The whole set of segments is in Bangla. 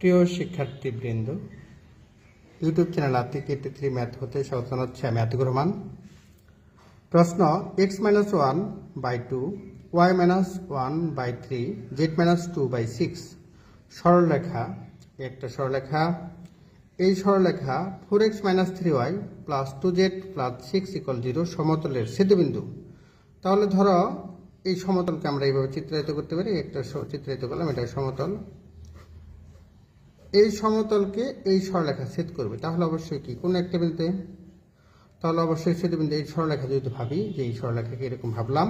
প্রিয় শিক্ষার্থী শিক্ষার্থীবৃন্দ, ইউটিউব চ্যানেল আর্থিক এইটি থ্রি ম্যাথ হতে স্বাগত হচ্ছে আমি আতিকুর রহমান। প্রশ্ন x minus one by two y minus one by three z minus two by six সরলরেখা, একটা সরলরেখা। এই সরলরেখা four x minus three y plus two z plus six equal zero সমতলের সেতুবিন্দু তাহলে ধরো, এই সমতলকে আমরা এইভাবে চিত্রায়িত করতে পারি, একটা চিত্রায়িত করলাম, এটা সমতল। এই সমতলকে এই সরলেখা ছেদ করবে। তাহলে অবশ্যই কি? কোন একটা বিন্দুতে? তাহলে অবশ্যই সেতুবিন্দু এই সরলেখা যদি ভাবি, যে এই সরলেখাকে এরকম ভাবলাম।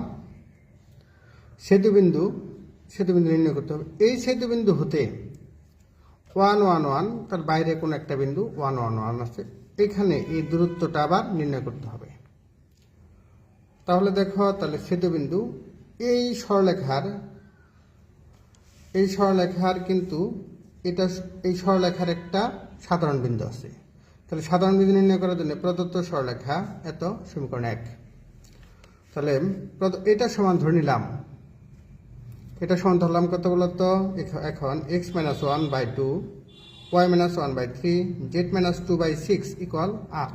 সেতুবিন্দু সেতুবিন্দু নির্ণয় করতে হবে। এই সেতুবিন্দু হতে ওয়ান ওয়ান ওয়ান তার বাইরে কোন একটা বিন্দু ওয়ান ওয়ান ওয়ান আছে। এখানে এই দূরত্বটা আবার নির্ণয় করতে হবে। তাহলে দেখো, তাহলে সেতুবিন্দু এই সরলেখার এই সরলেখার কিন্তু এটা এই সরলেখার একটা সাধারণ বিন্দু আছে। তাহলে সাধারণ বিন্দু নির্ণয় করার জন্য প্রদত্ত সরলেখা এত সমীকরণ এক। তাহলে এটা সমান ধরে নিলাম। এটা সমান ধরলাম কত বলতো? এখ- এখন x minus one by two y minus one by three z minus two by six equal r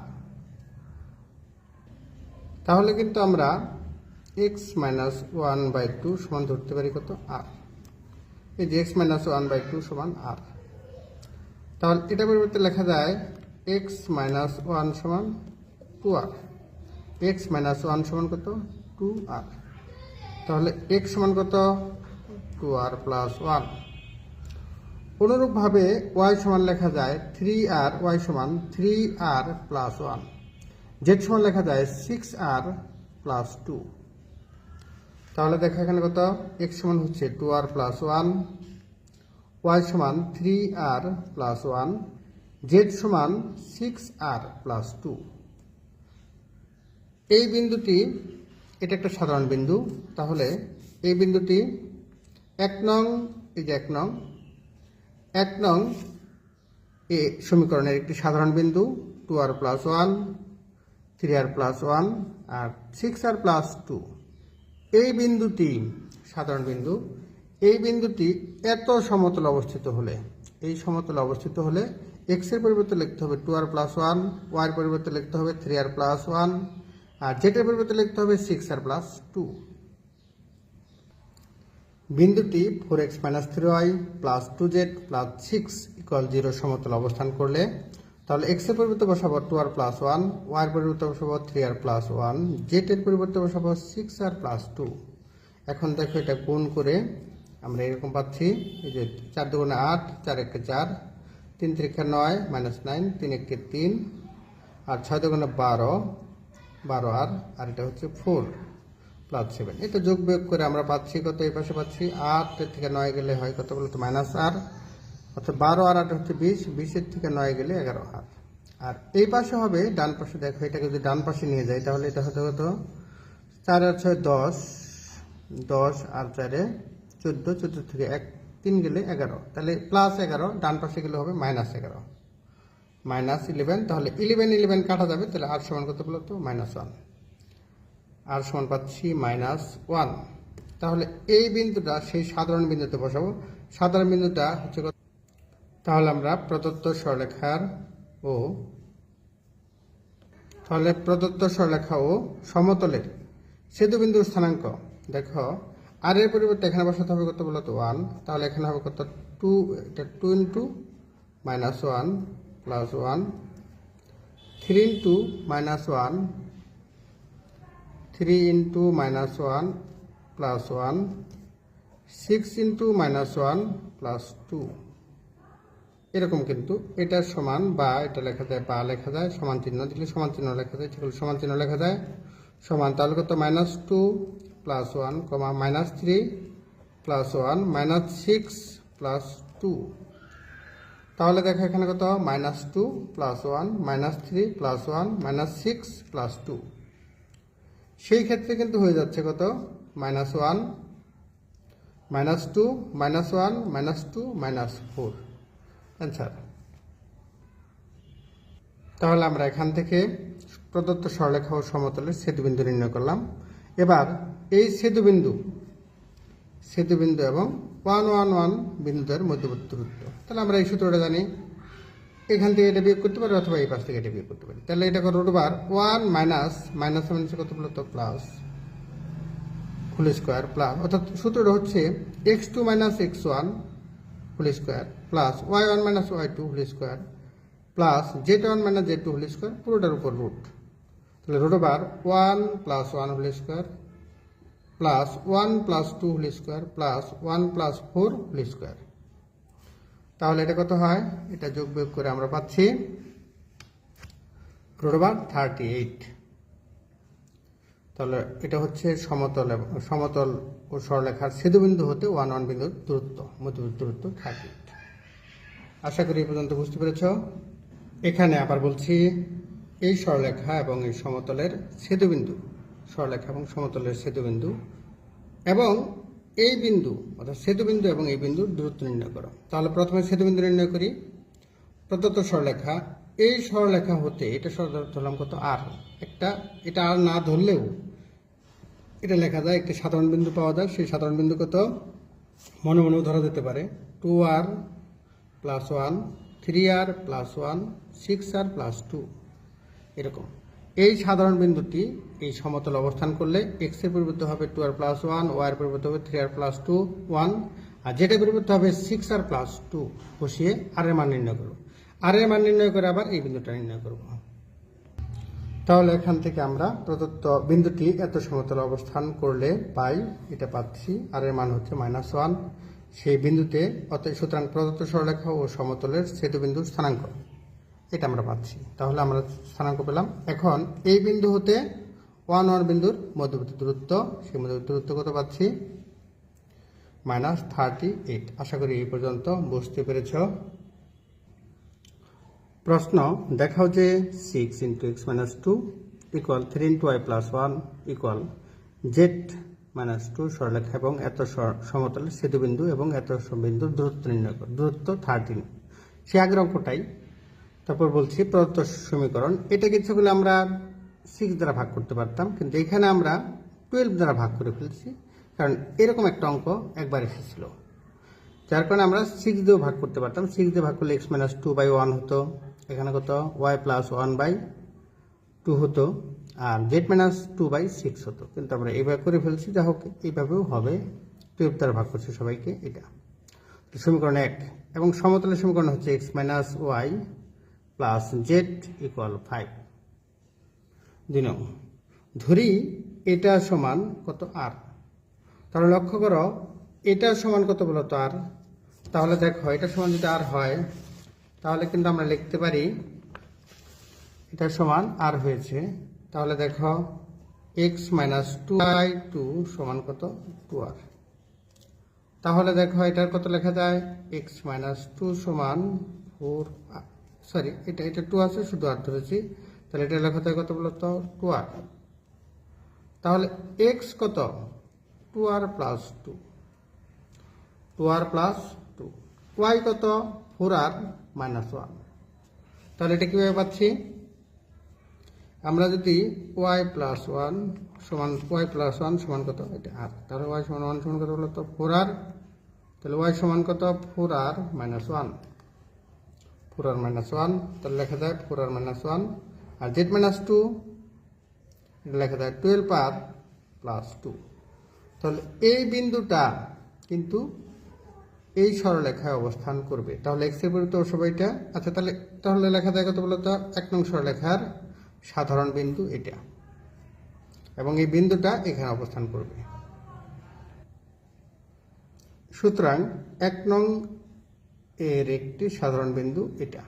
তাহলে কিন্তু আমরা x minus one by two সমান ধরতে পারি কত? আর এই যে x minus one by two সমান আর তাহলে এটা পরিবর্তে লেখা যায় এক্স মাইনাস ওয়ান সমান two r x minus one সমান কত? টু আর তাহলে এক্স সমান কত? টু আর প্লাস ওয়ান অনুরূপভাবে ওয়াই সমান লেখা যায় থ্রি আর ওয়াই সমান three r plus one z সমান লেখা যায় সিক্স আর প্লাস টু তাহলে দেখা এখানে কত? এক্স সমান হচ্ছে two r plus one y সমান three r plus one z সমান সিক্স আর প্লাস টু এই বিন্দুটি, এটা একটা সাধারণ বিন্দু, তাহলে এই বিন্দুটি এক নং, এই যে এক নং এক নং এ সমীকরণের একটি সাধারণ বিন্দু two r plus one three r plus one আর সিক্স আর প্লাস টু এই বিন্দুটি সাধারণ বিন্দু এই বিন্দুটি এত সমতল অবস্থিত হলে, এই সমতল অবস্থিত হলে এক্সের পরিবর্তে লিখতে হবে two r plus one y এর পরিবর্তে লিখতে হবে থ্রি আর প্লাস ওয়ান আর জেড এর পরিবর্তে লিখতে হবে সিক্স আর প্লাস টু বিন্দুটি four x minus three y plus two z plus six equal zero সমতল অবস্থান করলে, তাহলে এক্সের পরিবর্তে বসাবো two r plus one y এর পরিবর্তে বসাবো three r plus one z এর পরিবর্তে বসাবো সিক্স আর প্লাস টু এখন দেখো এটা গুণ করে আমরা এরকম পাচ্ছি, এই যে চার দুগুণে আট, চার একে চার, তিন তিরিখা নয় মাইনাস নাইন তিন একে তিন, আর ছয় দুগুণে বারো বারো আর আর এটা হচ্ছে ফোর প্লাস সেভেন এটা যোগ বিয়োগ করে আমরা পাচ্ছি কত, এই পাশে পাচ্ছি আট থেকে নয় গেলে হয় কত বলতো মাইনাস আর অর্থাৎ বারো আর আট হচ্ছে বিশ, বিশের থেকে নয় গেলে এগারো আর। আর এই পাশে হবে ডান পাশে, দেখো এটাকে যদি ডান পাশে নিয়ে যাই, তাহলে এটা হতে কত চার আর ছয় দশ দশ আর চারে চোদ্দ চোদ্দ থেকে এক, তিন গেলে এগারো। তাহলে প্লাস এগারো, ডান পাশে গেলে হবে মাইনাস এগারো। মাইনাস ইলেভেন তাহলে ইলেভেন ইলেভেন কাটা যাবে, তাহলে আর সমান কত বলতো মাইনাস ওয়ান আর সমান পাচ্ছি মাইনাস ওয়ান তাহলে এই বিন্দুটা, সেই সাধারণ বিন্দুতে বসাবো। সাধারণ বিন্দুটা হচ্ছে তাহলে আমরা প্রদত্ত সরলেখার ও, তাহলে প্রদত্ত সরলেখা ও সমতলের সেতু বিন্দুর স্থানাঙ্ক। দেখো আর এর পরিবর্তে এখানে বসাতে হবে কত বলতো ওয়ান তাহলে এখানে হবে কত? টু এটা two into minus one plus one three into minus one three into minus one plus one six into minus one plus two এরকম কিন্তু এটার সমান বা এটা লেখা যায়, বা লেখা যায়, সমান চিহ্ন। দিলে সমান চিহ্ন লেখা যায়, সেগুলো সমান চিহ্ন লেখা যায়। সমান, তাহলে কত? Minus two plus one comma minus three plus one minus six plus two তাহলে দেখো এখানে কত? Minus two plus one minus three plus one minus six plus two সেই ক্ষেত্রে কিন্তু হয়ে যাচ্ছে কত? Minus one minus two minus one minus two minus four answer তাহলে আমরা এখান থেকে প্রদত্ত সরলেখা ও সমতলের সেতুবিন্দু নির্ণয় করলাম। এবার এই সেতুবিন্দু সেতুবিন্দু এবং ওয়ান ওয়ান ওয়ান বিন্দুদের মধ্যবর্তী দূরত্ব তাহলে আমরা এই সূত্রটা জানি। এখান থেকে এটা বিয়োগ করতে পারি অথবা এই পাশ থেকে এটা বিয়োগ করতে পারি। তাহলে এটা কত রোডবার ওয়ান মাইনাস মাইনাস মাইনাসে কত বলতো প্লাস হোল স্কোয়ার প্লাস অর্থাৎ সূত্রটা হচ্ছে x two minus x one whole square plus y one minus y two whole square plus z one minus z two whole square পুরোটার উপর রুট তাহলে root over one plus one whole square plus one plus two whole square plus one plus four whole square তাহলে এটা কত হয়? এটা যোগ বিয়োগ করে আমরা পাচ্ছি ওভার থার্টি এইট তাহলে এটা হচ্ছে সমতল সমতল ও সরলেখার সেতুবিন্দু হতে ওয়ান ওয়ান বিন্দুর দূরত্ব মধ্যবর্তী দূরত্ব থার্টি এইট আশা করি এই পর্যন্ত বুঝতে পেরেছ। এখানে আবার বলছি এই সরলেখা এবং এই সমতলের সেতুবিন্দু সরলেখা এবং সমতলের সেতুবিন্দু এবং এই বিন্দু, অর্থাৎ সেতুবিন্দু এবং এই বিন্দুর দূরত্ব নির্ণয় করো। তাহলে প্রথমে সেতুবিন্দু নির্ণয় করি। প্রদত্ত সরলেখা এই সরলেখা হতে এটা সর ধরলাম কত আর একটা, এটা আর না ধরলেও এটা লেখা যায়, একটি সাধারণ বিন্দু পাওয়া যায়, সেই সাধারণ বিন্দু কত? মনে মনেও ধরা যেতে পারে। Two r plus one three r plus one six r plus two এরকম। এই সাধারণ বিন্দুটি এই সমতল অবস্থান করলে এক্সের পরিবর্তে হবে two r plus one y এর পরিবর্তে হবে three r plus two one আর যেটা পরিবর্তে হবে সিক্স আর প্লাস টু বসিয়ে আর এর মান নির্ণয় করব। আর এর মান নির্ণয় করে আবার এই বিন্দুটা নির্ণয় করব। তাহলে এখান থেকে আমরা প্রদত্ত বিন্দুটি এত সমতল অবস্থান করলে পাই, এটা পাচ্ছি আর এর মান হচ্ছে মাইনাস ওয়ান সেই বিন্দুতে অত সুতরাং প্রদত্ত সরলেখা ও সমতলের সেতুবিন্দু স্থানাঙ্ক। এটা আমরা পাচ্ছি। তাহলে আমরা স্থানাঙ্ক পেলাম। এখন এই বিন্দু হতে ওয়ান ওয়ান বিন্দুর মধ্যবর্তী দূরত্ব, সেই মধ্যবর্তী দূরত্ব কত পাচ্ছি? মাইনাস থার্টি এইট আশা করি এই পর্যন্ত বুঝতে পেরেছ। প্রশ্ন, দেখাও যে six into x minus two equal three into y plus one equal z minus two সরলেখা এবং এত সমতলের সেতুবিন্দু এবং এত বিন্দুর দূরত্ব নির্ণয় দূরত্ব থার্টিন সে আগের অঙ্কটাই তারপর বলছি প্রদত্ত সমীকরণ। এটাকে ইচ্ছে করলে আমরা সিক্স দ্বারা ভাগ করতে পারতাম, কিন্তু এখানে আমরা টুয়েলভ দ্বারা ভাগ করে ফেলছি, কারণ এরকম একটা অঙ্ক একবার এসেছিল। যার কারণে আমরা সিক্স দিয়েও ভাগ করতে পারতাম। সিক্স দিয়ে ভাগ করলে x minus two by one হতো, এখানে কত? Y plus one by two হতো, আর z minus two by six হতো। কিন্তু আমরা এইভাবে করে ফেলছি, যা হোক, এইভাবেও হবে। টুয়েলভ দ্বারা ভাগ করছি সবাইকে এটা। সমীকরণ এক, এবং সমতলের সমীকরণ হচ্ছে x minus y plus z equal five দুই ধরি এটা সমান কত আর তাহলে লক্ষ্য করো, এটা সমান কত বলতো আর তাহলে দেখো, এটা সমান যদি আর হয়, তাহলে কিন্তু আমরা লিখতে পারি এটা সমান আর হয়েছে। তাহলে দেখো x minus two by two সমান কত টু আর তাহলে দেখো, এটার কত লেখা যায়? এক্স মাইনাস টু সমান ফোর সরি এটা এটা টু আছে, শুধু আর ধরেছি। তাহলে এটা লেখা যায় কত বলতো টু আর তাহলে এক্স কত? Two r plus two two r plus two y কত? ফোর আর মাইনাস ওয়ান তাহলে এটা কীভাবে পাচ্ছি? আমরা যদি ওয়াই প্লাস ওয়ান সমান ওয়াই প্লাস ওয়ান সমান কত? এটা আর তাহলে ওয়াই সমান ওয়ান সমান কত বলো তো? ফোর আর তাহলে ওয়াই সমান কত? Four r minus one four r minus one তাহলে লেখা যায় ফোর আর মাইনাস ওয়ান আর জেড মাইনাস টু লেখা যায় টুয়েলভ আর প্লাস টু তাহলে এই বিন্দুটা কিন্তু এই সরলেখায় অবস্থান করবে। তাহলে এক্সের পরিবর্তে সবাইটা আচ্ছা তাহলে তাহলে লেখা যায় কত বলতো? এক নং সরলেখার সাধারণ বিন্দু এটা। এবং এই বিন্দুটা এখানে অবস্থান করবে। সুতরাং এক নং এর একটি সাধারণ বিন্দু এটা।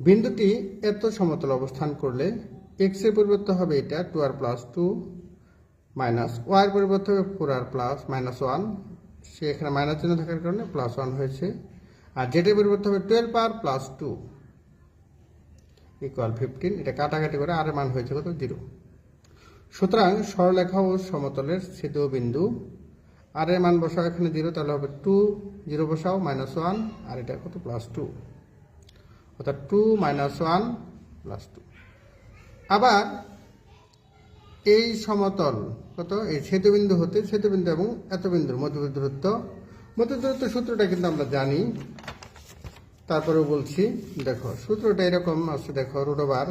বিন্দুটি এত সমতল অবস্থান করলে এক্সের পরিবর্তে হবে এটা two r plus two minus y এর পরিবর্তে হবে four r plus minus one. সে এখানে মাইনাস চিহ্ন থাকার কারণে প্লাস ওয়ান হয়েছে। আর জেডের পরিবর্তে হবে twelve r plus two equal fifteen এটা কাটাকাটি করে আর মান হয়েছে কত? জিরো সুতরাং সরলেখা ও সমতলের ছেদ বিন্দু আর এর মান বসাও, এখানে জিরো, তাহলে হবে টু জিরো বসাও মাইনাস ওয়ান আর এটা কত? প্লাস টু অর্থাৎ two minus one plus two আবার এই সমতল কত? এই সেতুবিন্দু হতে সেতুবিন্দু এবং এত বিন্দুর দূরত্ব দূরত্ব সূত্রটা কিন্তু আমরা জানি। তারপরেও বলছি, দেখো, সূত্রটা এরকম আছে, দেখো over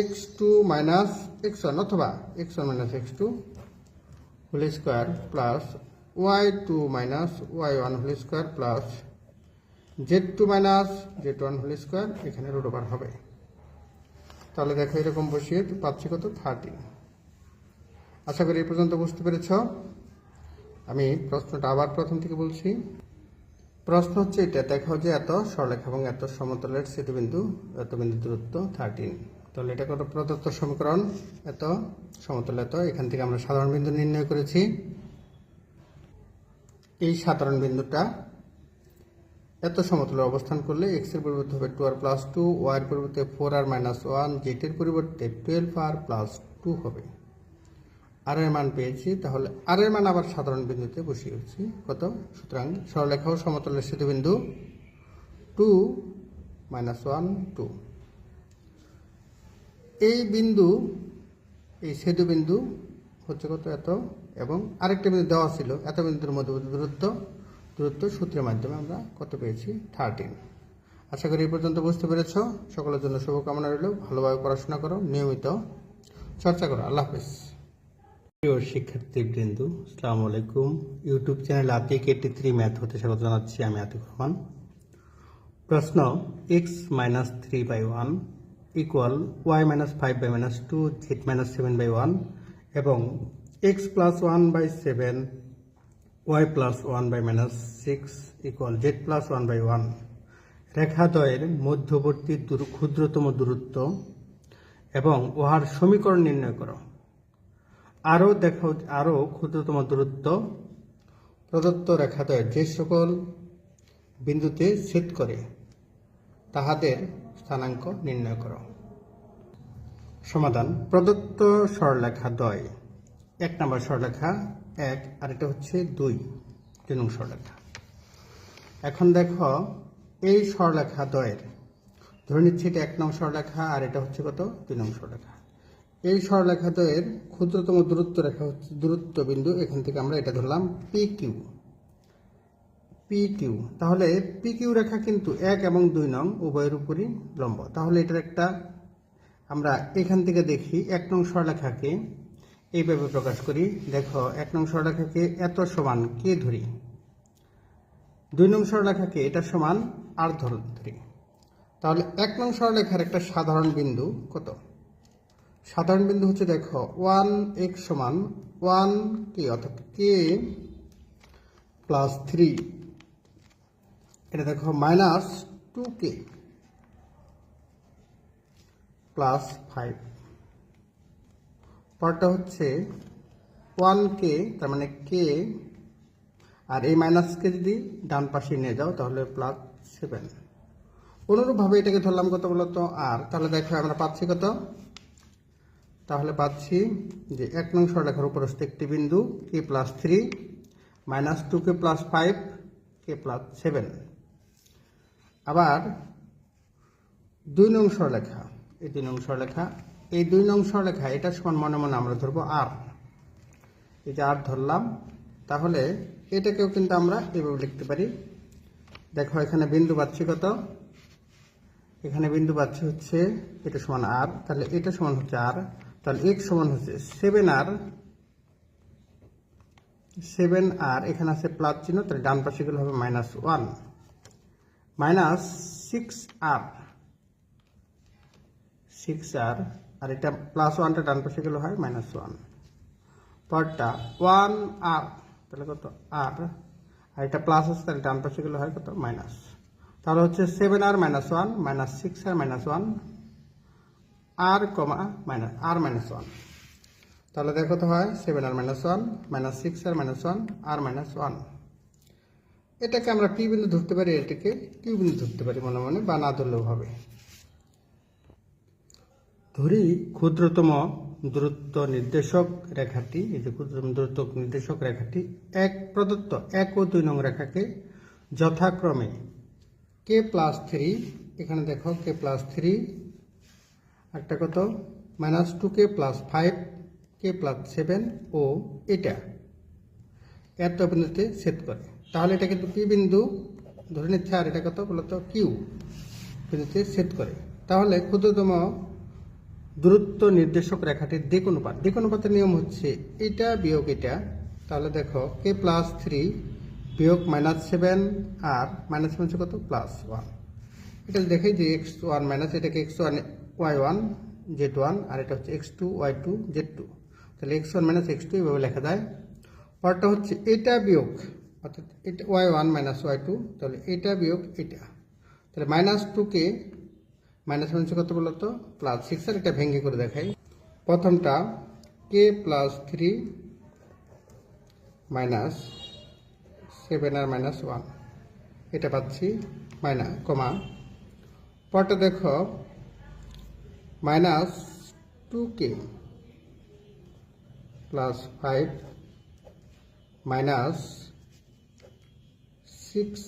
x two minus x one অথবা x one minus x two whole square plus y two minus y one whole square plus z two minus z one whole square এখানে রুট ওভার হবে। তাহলে দেখো এরকম বসিয়ে পাচ্ছি কত? থার্টি আশা করি এই পর্যন্ত বুঝতে পেরেছ। আমি প্রশ্নটা আবার প্রথম থেকে বলছি। প্রশ্ন হচ্ছে এটা। দেখো যে এত সরলেখ এবং এত সমতলের সেতুবিন্দু এত বিন্দু দূরত্ব থার্টিন তাহলে এটা কত প্রদত্ত সমীকরণ? এত, সমতল এত। এখান থেকে আমরা সাধারণ বিন্দু নির্ণয় করেছি। এই সাধারণ বিন্দুটা এত সমতলে অবস্থান করলে এক্সের পরিবর্তে হবে two r plus two y এর পরিবর্তে four r minus one z এর পরিবর্তে টুয়েলভ আর প্লাস টু হবে। আর এর মান পেয়েছি, তাহলে আর এর মান আবার সাধারণ বিন্দুতে বসিয়েছি কত? সুতরাং সরলেখা ও সমতলের সেতু বিন্দু টু মাইনাস ওয়ান টু এই বিন্দু, এই সেতু বিন্দু হচ্ছে কত এত? এবং আরেকটা বিন্দু দেওয়া ছিল, এত বিন্দুর মধ্যবর্তী দূরত্ব দূরত্ব সূত্রের মাধ্যমে আমরা কত পেয়েছি? থার্টিন আশা করি এই পর্যন্ত বুঝতে পেরেছ। সকলের জন্য শুভকামনা রইল। ভালোভাবে পড়াশোনা করো, নিয়মিত চর্চা করো। আল্লাহ হাফেজ। প্রিয় শিক্ষার্থীবৃন্দ, আসসালামু আলাইকুম। YouTube channel Atik eighty three math হতে স্বাগত জানাচ্ছি আমি আতিক রহমান। প্রশ্ন x minus three by one equal y minus five by minus two z minus seven by one এবং x plus one by seven y plus one by minus six equal z plus one by one রেখাদ্বয়ের মধ্যবর্তী দূর ক্ষুদ্রতম দূরত্ব এবং উহার সমীকরণ নির্ণয় করো। আরও দেখো আরও ক্ষুদ্রতম দূরত্ব। প্রদত্ত রেখাদ্বয়ের যে সকল বিন্দুতে ছেদ করে, তাহাদের স্থানাঙ্ক নির্ণয় করো। সমাধান, প্রদত্ত সরলেখা দ্বয় এক নম্বর সরলেখা এক আর এটা হচ্ছে দুই দুই নং সরলেখা এখন দেখো, এই সরলেখা দ্বয়ের ধরে নিচ্ছি এটা এক নং সরলেখা আর এটা হচ্ছে কত? দুই নং সরলেখা এই সরলেখা দ্বয়ের ক্ষুদ্রতম দূরত্ব রেখা হচ্ছে দূরত্ব বিন্দু, এখান থেকে আমরা এটা ধরলাম পি কিউ পি কিউ তাহলে পি কিউ রেখা কিন্তু এক এবং দুই নং, উভয়ের উপরই লম্ব। তাহলে এটার একটা আমরা এখান থেকে দেখি, এক নং সরলেখাকে এইভাবে প্রকাশ করি। দেখো, এক নং সরলেখাকে এত সমান কে ধরি? দুই নং সরলেখাকে এটা সমান আর ধর ধরি। তাহলে এক নং সরলেখার একটা সাধারণ বিন্দু কত? সাধারণ বিন্দু হচ্ছে দেখো, ওয়ান এক্স সমান ওয়ান কে, অর্থাৎ কে প্লাস থ্রি। এটা দেখো minus two k plus five পরটা হচ্ছে ওয়ান কে তার মানে কে আর এই মাইনাসকে যদি ডান পাশে নিয়ে যাও, তাহলে প্লাস সেভেন অনুরূপভাবে এটাকে ধরলাম কত বলতো? আর, তাহলে দেখো আমরা পাচ্ছি কত? তাহলে পাচ্ছি যে এক নং সরলেখার উপরস্থ একটি বিন্দু k plus three minus two k plus five k plus seven আবার দুই নং সরলেখা এই দুই নং সরলেখা এই দুই নং সরলেখা এটা সমান মনে মনে আমরা ধরবো আর। এই যে আর ধরলাম, তাহলে এটাকেও কিন্তু আমরা এভাবে লিখতে পারি। দেখো, এখানে বিন্দু পাচ্ছি কত? এখানে বিন্দু পাচ্ছি হচ্ছে এটা সমান আর, তাহলে এটা সমান হচ্ছে আর, তাহলে এক্স সমান হচ্ছে সেভেন আর সেভেন আর, এখানে আছে প্লাস চিহ্ন, তাহলে ডান পাশে গেলে হবে মাইনাস ওয়ান। মাইনাস সিক্স আর সিক্স আর আর এটা প্লাস ওয়ানটা ডান পাশে গেলে হয় মাইনাস ওয়ান পরটা ওয়ান আর, তাহলে কত আর আর এটা প্লাস আছে তাহলে ডান পাশে গেলে হয় কত মাইনাস তাহলে হচ্ছে seven r minus one minus six r minus one r comma minus r minus one তাহলে দেখো তো হয় seven r minus one minus six r minus one r minus one এটাকে আমরা পি বিন্দু ধরতে পারি, এটাকে কিউ বিন্দু ধরতে পারি, মনে মনে বা না ধরলেও হবে ধরি ক্ষুদ্রতম দূরত্ব নির্দেশক রেখাটি, এই যে ক্ষুদ্রতম দূরত্ব নির্দেশক রেখাটি, এক প্রদত্ত এক ও দুই নং রেখাকে যথাক্রমে কে প্লাস থ্রি এখানে দেখো কে প্লাস থ্রি একটা কত? Minus two K plus five K plus seven ও এটা। এত বিন্দুতে সেট করে। তাহলে এটা কিন্তু পি বিন্দু ধরে নিচ্ছে, আর এটা কত বলতো কিউ বিন্দুতে সেট করে। তাহলে ক্ষুদ্রতম দূরত্ব নির্দেশক রেখাটির দিক অনুপাত দিক অনুপাতের নিয়ম হচ্ছে এটা বিয়োগ এটা। তাহলে দেখো কে প্লাস থ্রি বিয়োগ মাইনাস সেভেন আর মাইনাস সেভেন কত? প্লাস ওয়ান এটা দেখেই যে এক্স ওয়ান মাইনাস এটাকে X one Y one Z one আর এটা হচ্ছে X two Y two Z two তাহলে X one minus X two এভাবে লেখা যায়। পরটা হচ্ছে এটা বিয়োগ অর্থাৎ এটা Y one minus Y two তাহলে এটা বিয়োগ এটা। তাহলে মাইনাস টুকে মাইনাস মাইনাস কত বলো তো? প্লাস সিক্স আর এটা ভেঙে করে দেখাই। প্রথমটা K plus three minus seven আর মাইনাস ওয়ান এটা পাচ্ছি মাইনা কমা পরটা দেখো minus two K plus five minus six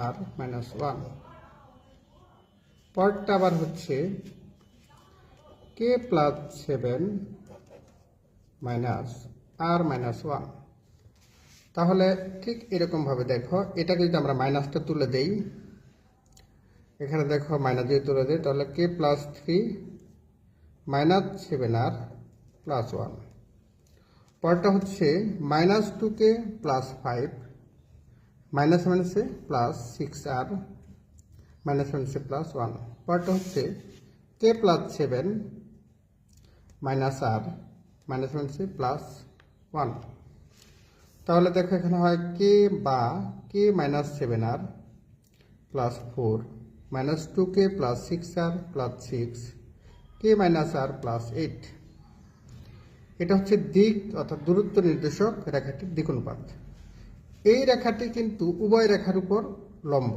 আর মাইনাস ওয়ান পরটা আবার হচ্ছে কে প্লাস সেভেন মাইনাস আর মাইনাস ওয়ান তাহলে ঠিক এরকমভাবে দেখো, এটাকে যদি আমরা মাইনাসটা তুলে দেই, এখানে দেখো মাইনাস যদি তুলে দেই, তাহলে K plus three minus seven আর প্লাস ওয়ান পরটা হচ্ছে minus two K plus five minus মাইনাসে প্লাস সিক্স আর মাইনাস মাইনাসে প্লাস ওয়ান। পরটা হচ্ছে কে প্লাস সেভেন মাইনাস আর মাইনাস মাইনাসে প্লাস ওয়ান। তাহলে দেখো এখানে হয় কে বা কে মাইনাস সেভেন আর plus four, minus two K plus six আর প্লাস সিক্স, কে মাইনাস আর প্লাস এইট। এটা হচ্ছে দিক অর্থাৎ দূরত্ব নির্দেশক রেখাটির দিক অনুপাত। এই রেখাটি কিন্তু উভয় রেখার উপর লম্ব।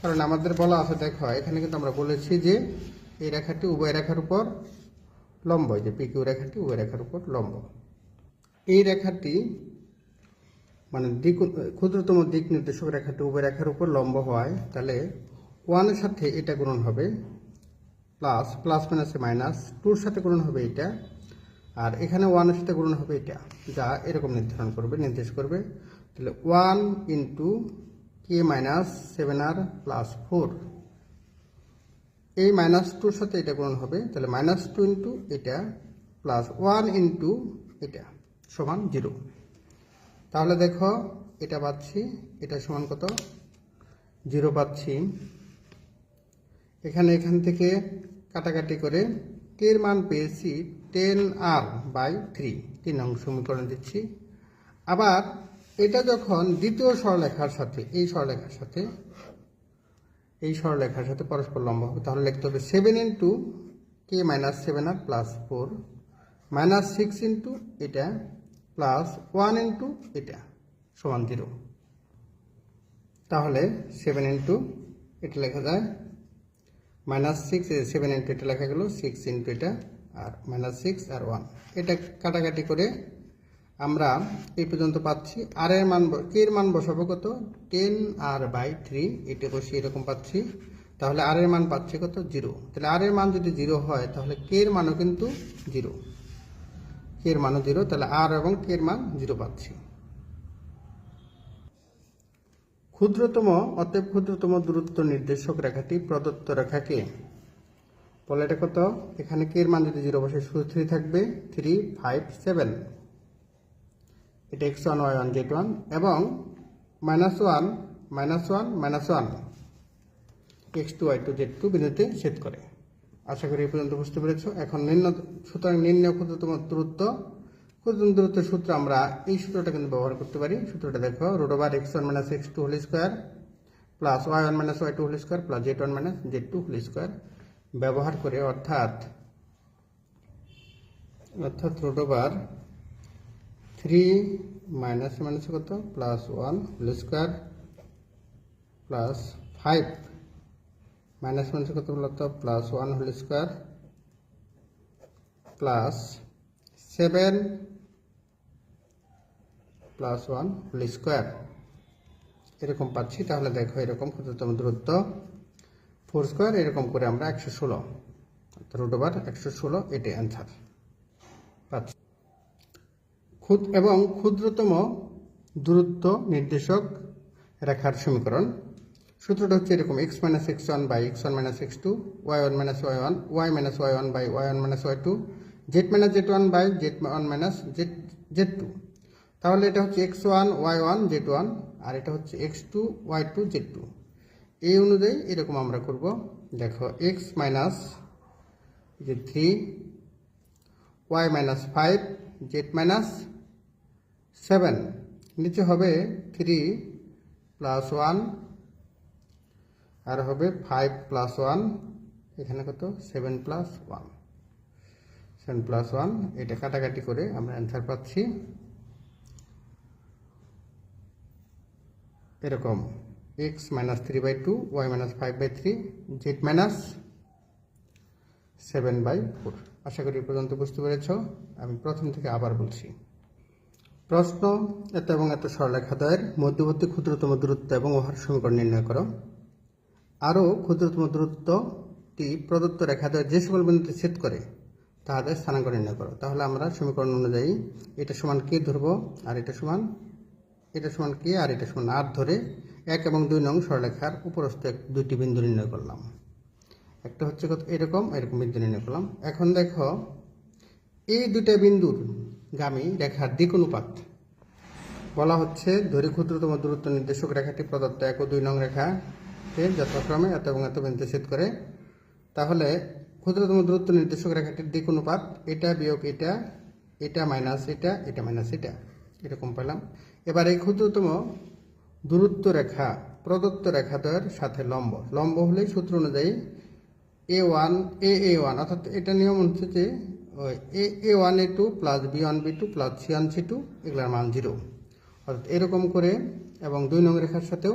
কারণ আমাদের বলা আছে, দেখো, এখানে কিন্তু আমরা বলেছি যে এই রেখাটি উভয় রেখার উপর লম্ব যে পিকিউ রেখাটি উভয় রেখার উপর লম্ব। এই রেখাটি মানে দিক, ক্ষুদ্রতম দিক নির্দেশক রেখাটি উভয় রেখার উপর লম্ব হয়, তাহলে ওয়ানের সাথে এটা গুণন হবে প্লাস প্লাস মাইনাসে মাইনাস টুর সাথে গুণন হবে এটা, আর এখানে ওয়ানের সাথে গুণন হবে এটা, যা এরকম নির্ধারণ করবে, নির্দেশ করবে। তাহলে one into K minus seven আর প্লাস ফোর এই মাইনাস টুর সাথে এটা গুণন হবে, তাহলে মাইনাস টু ইন্টু এটা প্লাস ওয়ান ইন্টু এটা সমান জিরো তাহলে দেখো, এটা পাচ্ছি, এটা সমান কত? জিরো পাচ্ছি। এখানে এখান থেকে কাটাকাটি করে কের মান পেয়েছি টেন আর বাই থ্রি তিন অংশ সমীকরণ দিচ্ছি। আবার এটা যখন দ্বিতীয় স্বরলেখার সাথে, এই সরলেখার সাথে, এই সরলেখার সাথে পরস্পর লম্ব হবে, তাহলে লিখতে হবে seven into K minus seven আর plus four minus six into এটা প্লাস ওয়ান ইন্টু এটা সমান জিরো তাহলে সেভেন ইন্টু এটা লেখা যায় মাইনাস সিক্স সেভেন ইন্টু এটা লেখা গেল সিক্স ইন্টু এটা আর মাইনাস সিক্স আর ওয়ান এটা কাটাকাটি করে আমরা এই পর্যন্ত পাচ্ছি। আর এর মান কে এর মান বসাবো কত? টেন আর বাই থ্রি, এটা বসে এরকম পাচ্ছি। তাহলে আর এর মান পাচ্ছি কত? জিরো। তাহলে আর এর মান যদি জিরো হয়, তাহলে কে এর মানও কিন্তু জিরো। কে এর মানও জিরো, তাহলে আর এবং কে এর মান জিরো পাচ্ছি। ক্ষুদ্রতম, অতএব ক্ষুদ্রতম দূরত্ব নির্দেশক রেখাটি প্রদত্ত রেখাকে বলে এটা কত? এখানে কে এর মান যদি জিরো বসে, শুধু থ্রি থাকবে। থ্রি ফাইভ সেভেন এটা X one Y one Z one এবং minus one minus one minus one X two Y two Z two বিন্দুতে ছেদ করে। আশা করি এই পর্যন্ত বুঝতে পেরেছ। এখন নিম্ন সুতরাং নিম্ন ক্ষুদ্রতম দূরত্ব। ক্ষুদ্রতম দূরত্বের সূত্র আমরা এই সূত্রটা কিন্তু ব্যবহার করতে পারি। সূত্রটা দেখো root over X one minus X two whole square plus Y one minus Y two whole square plus Z one minus Z two whole square ব্যবহার করে অর্থাৎ অর্থাৎ root over three minus minus কত? Plus one whole square plus five minus minus কত বলতো plus one whole square plus seven plus one whole square এরকম পাচ্ছি, তাহলে দেখো এরকম ক্ষুদ্রতম দূরত্ব। ফোর স্কোয়ার এরকম করে আমরা একশো ষোলো। রুট ওভার একশো ষোলো, এটি অ্যান্সার এবং ক্ষুদ্রতম দূরত্ব নির্দেশক রেখার সমীকরণ। সূত্রটা হচ্ছে এরকম X minus X one by X one minus X two Y one minus Y one Y minus Y one by Y one minus Y two Z minus Z one by Z one minus Z Z two তাহলে এটা হচ্ছে X one Y one Z one আর এটা হচ্ছে X two Y two Z two এই অনুযায়ী এরকম আমরা করব। দেখো এক্স মাইনাস যে three Y minus five Z minus seven, নিচে হবে থ্রি প্লাস ওয়ান, আর হবে ফাইভ প্লাস ওয়ান, এখানে কত? Seven plus one. Seven plus one, এটা কাটাকাটি করে আমরা অ্যান্সার পাচ্ছি। এরকম, X minus three by two, Y minus five by three, Z minus seven by four. আশা করি পর্যন্ত বুঝতে পেরেছ। আমি প্রথম থেকে আবার বলছি। প্রশ্ন, এত এবং এত সরলেখাদ্বয়ের মধ্যবর্তী ক্ষুদ্রতম দূরত্ব এবং ওহার সমীকরণ নির্ণয় করো। আরও ক্ষুদ্রতম দূরত্বটি প্রদত্ত রেখাদ্বয়ের যে সকল বিন্দুতে ছেদ করে তাহাদের স্থানাঙ্ক নির্ণয় করো। তাহলে আমরা সমীকরণ অনুযায়ী এটা সমান কে ধরবো আর এটা সমান এটা সমান কে আর এটা সমান আর ধরে এক এবং দুই নং সরলেখার উপরস্থ দুইটি বিন্দু নির্ণয় করলাম। একটা হচ্ছে এরকম এরকম বিন্দু নির্ণয় করলাম। এখন দেখো, এই দুইটা বিন্দুর গামী রেখার দিক অনুপাত বলা হচ্ছে ধরি ক্ষুদ্রতম দূরত্ব নির্দেশক রেখাটি প্রদত্ত এক ও দুই নং রেখাকে যথাক্রমে এত এবং এত বিন্দু করে। তাহলে ক্ষুদ্রতম দূরত্ব নির্দেশক রেখাটির দিক অনুপাত এটা বিয়োগ এটা এটা মাইনাস এটা এটা মাইনাস এটা। এরকম পেলাম। এবার এই ক্ষুদ্রতম দূরত্ব রেখা, প্রদত্ত রেখাদ্বয়ের সাথে লম্ব। লম্ব হলেই সূত্র অনুযায়ী এ ওয়ান এ এ ওয়ান অর্থাৎ এটা নিয়ম হচ্ছে যে A A one A two plus B one B two plus C one C two এগুলোর মান জিরো অর্থাৎ এরকম করে এবং দুই নং রেখার সাথেও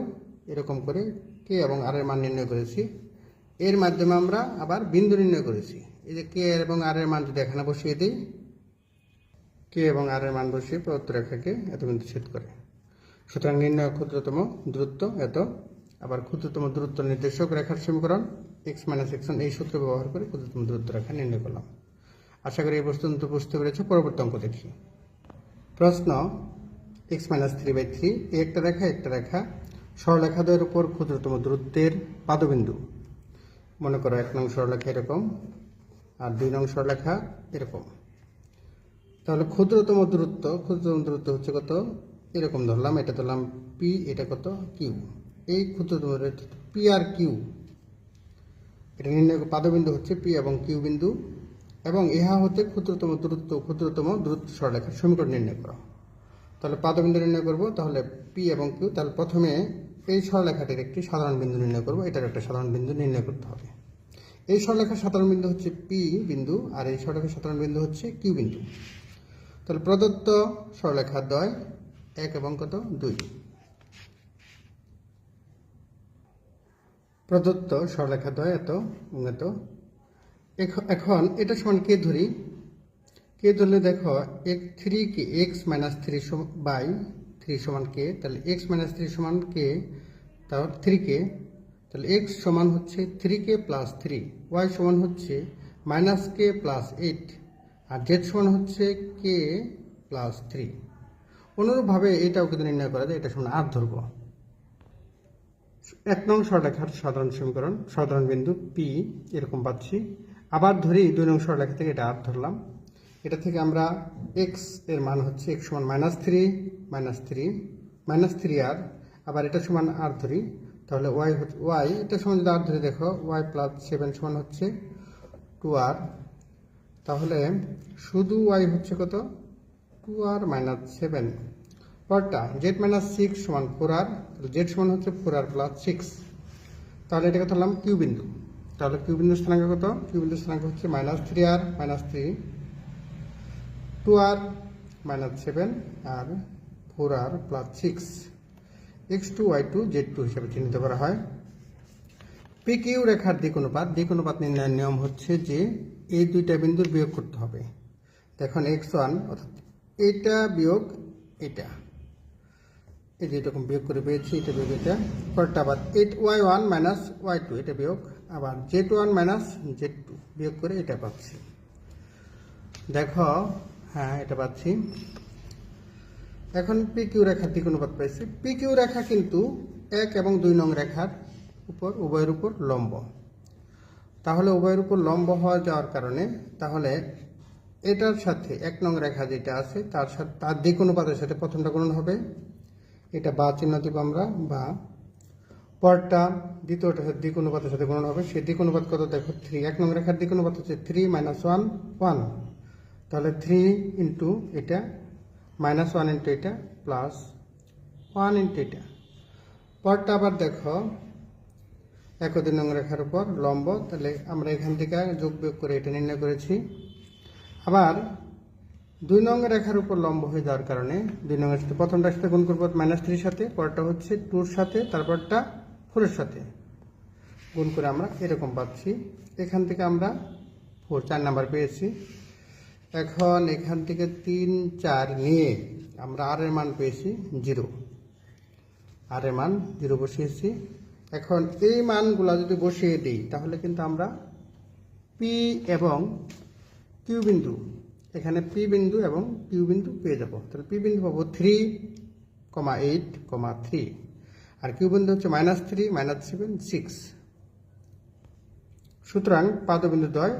এরকম করে কে এবং আর এর মান নির্ণয় করেছি। এর মাধ্যমে আমরা আবার বিন্দু নির্ণয় করেছি। এই যে কে এবং আর এর মান যদি এখানে বসিয়ে দিই কে এবং আর এর মান বসিয়ে প্রদত্ত রেখাকে এত বিন্দু ছেদ করে। সুতরাং নির্ণয় ক্ষুদ্রতম দূরত্ব এত। আবার ক্ষুদ্রতম দূরত্ব নির্দেশক রেখার সমীকরণ এক্স মাইনাস এক্সন এই সূত্র ব্যবহার করে ক্ষুদ্রতম দূরত্ব রেখা নির্ণয় করলাম। আশা করি এই পর্যন্ত বুঝতে পেরেছ। পরবর্তী অঙ্ক দেখি। প্রশ্ন X minus three by three একটা রেখা একটা রেখা সরলেখাদ্বয়ের উপর ক্ষুদ্রতম দূরত্বের পাদবিন্দু। মনে করো এক নং সরলেখা এরকম আর দুই নং সরলেখা এরকম। তাহলে ক্ষুদ্রতম দূরত্ব ক্ষুদ্রতম দূরত্ব হচ্ছে কত? এরকম ধরলাম, এটা ধরলাম পি এটা কত? কিউ এই ক্ষুদ্রতম পি আর কিউ এটা নির্ণয়, পাদবিন্দু হচ্ছে পি এবং কিউ বিন্দু। এবং ইহা হতে ক্ষুদ্রতম দূরত্ব ক্ষুদ্রতম দূরত্ব সরলেখার সমীকরণ নির্ণয় করা। তাহলে পাদবিন্দু নির্ণয় করব, তাহলে পি এবং কিউ তাহলে প্রথমে এই সরলেখাটির একটি সাধারণ বিন্দু নির্ণয় করব, এটার একটা সাধারণ বিন্দু নির্ণয় করতে হবে। এই সরলেখার সাধারণ বিন্দু হচ্ছে পি বিন্দু, আর এই সরলেখার সাধারণ বিন্দু হচ্ছে কিউ বিন্দু। তাহলে প্রদত্ত সরলেখার দ্বয় এক এবং কত? দুই। প্রদত্ত সরলেখা দ্বয় এত এত এখন এটা সমান কে ধরি? কে ধরলে দেখো, এক three K X minus three by three সমান কে, তাহলে এক্স মাইনাস থ্রি সমান কে তাহলে থ্রি কে, তাহলে এক্স সমান হচ্ছে three K plus three Y সমান হচ্ছে মাইনাস কে প্লাস এইট আর জেড সমান হচ্ছে কে প্লাস থ্রি অনুরূপভাবে এটাও কিন্তু নির্ণয় করা যায়, এটা সমান আর ধরবো। এক নং সরলেখার সাধারণ সমীকরণ, সাধারণ বিন্দু পি এরকম পাচ্ছি। আবার ধরি দুই নং সরলেখা থেকে এটা আর ধরলাম। এটা থেকে আমরা এক্সের মান হচ্ছে এক্স সমান minus three minus three minus three আর আবার এটা সমান আর ধরি, তাহলে ওয়াই ওয়াই এটা সমান যদি আর ধরে, দেখো ওয়াই প্লাস সেভেন সমান হচ্ছে টু আর তাহলে শুধু ওয়াই হচ্ছে কত? টু আর মাইনাস সেভেন পরটা জেড মাইনাস সিক্স সমান ফোর আর জেড সমান হচ্ছে ফোর আর প্লাস সিক্স তাহলে এটাকে ধরলাম কিউ বিন্দু। তাহলে কিউ বিন্দু স্থানাঙ্ক কত? কিউ বিন্দু স্থানাঙ্ক হচ্ছে মাইনাস থ্রি আর মাইনাস থ্রি টু আর মাইনাস সেভেন আর ফোর আর plus six X two Y two Z two হিসাবে চিহ্নিত করা হয়। পি কিউ রেখার দিক অনুপাত দিক অনুপাত নির্ণয়ের নিয়ম হচ্ছে যে এই দুইটা বিন্দুর বিয়োগ করতে হবে। দেখুন এক্স ওয়ান অর্থাৎ এটা বিয়োগ এটা। এই যে এরকম বিয়োগ করে পেয়েছি, এটা বিয়োগ এটা। পরটা আবার eight Y one minus Y two এটা বিয়োগ আবার Z one minus Z two বিয়োগ করে এটা পাচ্ছি। দেখো হ্যাঁ এটা পাচ্ছি। এখন পি কিউ রেখার দিক অনুপাত পাইছি। পি কিউ রেখা কিন্তু এক এবং দুই নং রেখার উপর, উভয়ের উপর লম্ব। তাহলে উভয়ের উপর লম্ব হওয়া যাওয়ার কারণে তাহলে এটার সাথে এক নং রেখা যেটা আছে, তার সাথে, তার দিক অনুপাতের সাথে প্রথমটা গুণন হবে। এটা বা চিহ্ন দিব আমরা, বা পরটা দ্বিতীয়টা সাথে দিক অনুপাতের সাথে গুণন হবে। সেই দিক অনুপাত কত? দেখো থ্রি এক নং রেখার দিক অনুপাত হচ্ছে থ্রি মাইনাস ওয়ান ওয়ান তাহলে থ্রি ইন্টু এটা মাইনাস ওয়ান ইন্টু এটা প্লাস ওয়ান ইন্টু এটা। পরটা আবার দেখো, এক দুই নং রেখার উপর লম্ব। তাহলে আমরা এখান থেকে যোগ বিয়োগ করে এটা নির্ণয় করেছি। আবার দুই নং রেখার উপর লম্ব হয়ে যাওয়ার কারণে দুই নং সাথে প্রথমটার সাথে গুণ করব মাইনাস থ্রির সাথে পরটা হচ্ছে টুর সাথে, তারপরটা ফোরের সাথে। গুণ করে আমরা এরকম পাচ্ছি। এখান থেকে আমরা ফোর, চার নাম্বার পেয়েছি। এখন এখান থেকে তিন, চার নিয়ে আমরা আর এর মান পেয়েছি জিরো। আর এর মান জিরো বসিয়েছি। এখন এই মানগুলো যদি বসিয়ে দিই, তাহলে কিন্তু আমরা পি এবং কিউ বিন্দু, এখানে পি বিন্দু এবং কিউ বিন্দু পেয়ে যাব। তাহলে পি বিন্দু পাবো three comma eight comma three আর কিউ বিন্দু হচ্ছে minus three minus seven six সুতরাং পাদবিন্দু দ্বয়,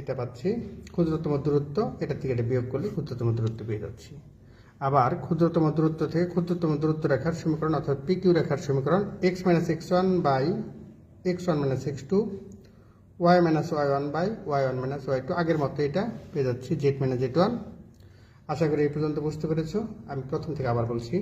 এটা পাচ্ছি, ক্ষুদ্রতম দূরত্ব, এটা থেকে এটা বিয়োগ করলে ক্ষুদ্রতম দূরত্ব পেয়ে যাচ্ছি আবার ক্ষুদ্রতম দূরত্ব থেকে ক্ষুদ্রতম দূরত্ব রেখার সমীকরণ অর্থাৎ পি কিউ রেখার সমীকরণ X minus X one by X one minus X two Y minus Y one by Y one minus Y two আগের মতো এটা পেয়ে যাচ্ছি জেড মাইনাস জেড ওয়ান আশা করি এই পর্যন্ত বুঝতে পেরেছ। আমি প্রথম থেকে আবার বলছি।